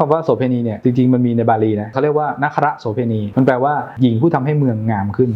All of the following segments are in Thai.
คำว่าโสเพณีเนี่ยจริงๆมันมีในบาลีนะเขาเรียกว่านัคระโสเพณี มันแปลว่าหญิงผู้ทำให้เมืองงามขึ้น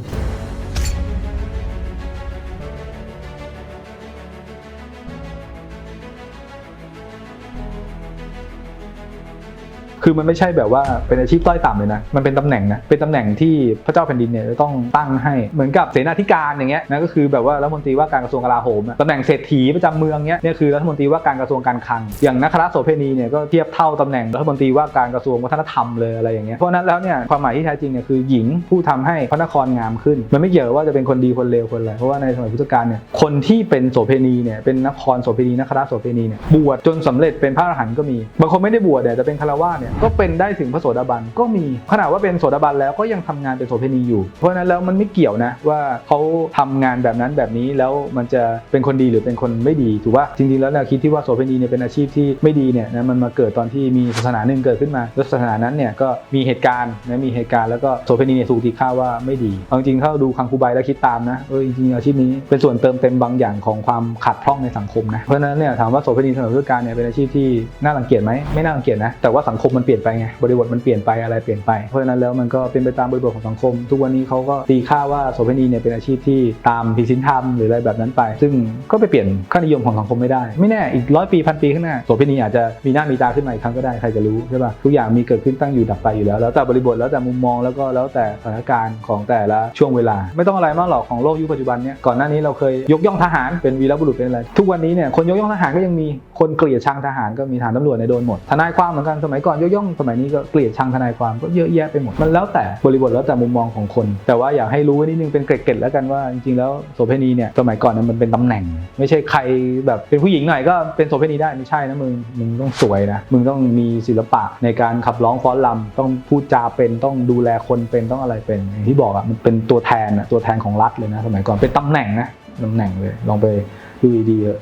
คือมันไม่ใช่แบบว่าเป็นอาชีพต้อยต่ำเลยนะ มันเป็นตำแหน่งนะ เป็นตำแหน่งที่พระเจ้าแผ่นดินเนี่ยจะต้องตั้งให้ เหมือนกับเสนาธิการอย่างเงี้ยนะก็คือแบบว่ารัฐมนตรีว่าการกระทรวงกลาโหมอะตำแหน่งเศรษฐีประจำเมืองเนี้ยเนี่ยคือรัฐมนตรีว่าการกระทรวงการคลัง อย่างนักราโสเพณีเนี่ยก็เทียบเท่าตำแหน่งรัฐมนตรีว่าการกระทรวงวัฒนธรรมเลยอะไรอย่างเงี้ย เพราะนั้นแล้วเนี่ยความหมายที่แท้จริงเนี่ยคือหญิงผู้ทำให้พระนครงามขึ้น มันไม่เกี่ยวว่าจะเป็นคนดีคนเลวคนอะไรเพราะว่าในสมัยพุทธกาลเนี่ยคนที่เป็นโสเพณีเนี่ยเป็นนครโสเพณีนักราโสเพณีเนี่ยบวชจนสำเร็จเป็นพระอรหันต์ก็มี บางคนไม่ได้บวชเนี่ยแต่เป็นคารวะเนี่ยก็เป็นได้ถึงพระโสดาบันก็มีขนาดว่าเป็นโสดาบันแล้วก็ยังทำงานเป็นโสเพณีอยู่ เพราะฉะนั้นแล้วมันไม่เกี่ยวนะว่าเขาทำงานแบบนั้นแบบนี้แล้วมันจะเป็นคนดีหรือเป็นคนไม่ดีถูกป่ะจริงๆแล้วแนวคิดที่ว่าโสเพณีเนี่ยเป็นอาชีพที่ไม่ดีเนี่ยนะมันมาเกิดตอนที่มีศาสนาหนึ่งเกิดขึ้นมาแล้วศาสนานั้นเนี่ยก็มีเหตุการณ์นะมีเหตุการณ์แล้วก็โสเพณีเนี่ยถูกตีค่าว่าไม่ดีเอาจริงๆถ้าดูคังคูใบแล้วคิดตามนะเออจริงๆอาชีพนี้เป็นส่วนเติมเต็มบางอย่างของความขาดพร่องในสังคมนะเพราะฉะนั้นเนี่ยถามว่าโสเพณีสมัยพุทธกาลเนี่ยเป็นอาชีพที่น่ารังเกียจไหมไม่น่ารังเกียจนะแต่ว่าสังคมมันเปลี่ยนไปไงบริบทมันเปลี่ยนไปอะไรเปลี่ยนไปเพราะฉะนั้นแล้วมันก็เป็นไปตามบริบทของสังคม ทุกวันนี้เขาก็ตีค่าว่าโสเภณีเนี่ยเป็นอาชีพที่ตามผิดศีลธรรมหรืออะไรแบบนั้นไป ซึ่งก็ไปเปลี่ยนค่านิยมของสังคมไม่ได้ ไม่แน่อีกร้อยปีพันปีข้างหน้าโสเภณีอาจจะมีหน้ามีตาขึ้นมาอีกครั้งก็ได้ใครจะรู้ใช่ป่ะทุกอย่างมีเกิดขึ้นตั้งอยู่ดับไปอยู่แล้ว แล้วแต่บริบทแล้วแต่มุมมองแล้วก็แล้วแต่สถานการณ์ของแต่ละช่วงเวลา ไม่ต้องอะไรมากหรอกของโลกยุคปัจจุบันเนี่ยก่อนหน้านี้เราเคยยกย่องทหารเป็นวีรบุรุษเป็นอะไรทุกวันนี้เนี่ยคนยกย่องทหารก็ยังมีคนเกลียดชังทหารก็มีทหารตำรวจในโดนหมดทนายความเหมือนกันสมัยก่อนยย่องสมัยนี้ก็เกลียดชังทนายความก็เยอะแยะไปหมดมันแล้วแต่บริบทแล้วแต่มุมมองของคน แต่ว่าอยากให้รู้ไว้นิดนึงเป็นเกร็ดๆแล้วกันว่าจริงๆแล้วโสเภณีเนี่ยสมัยก่อนเนี่ยมันเป็นตำแหน่ง ไม่ใช่ใครแบบเป็นผู้หญิงหน่อยก็เป็นโสเภณีได้ไม่ใช่นะมึงมึงต้องสวยนะมึงต้องมีศิลปะในการขับร้องฟ้อนรำต้องพูดจาเป็นต้องดูแลคนเป็นต้องอะไรเป็นอย่างที่บอกอะมันเป็นตัวแทนอะตัวแทนของรัฐเลยนะสมัยก่อนเป็นตำแหน่งนะตำแหน่งเลยลองไปดูดีๆเถอะ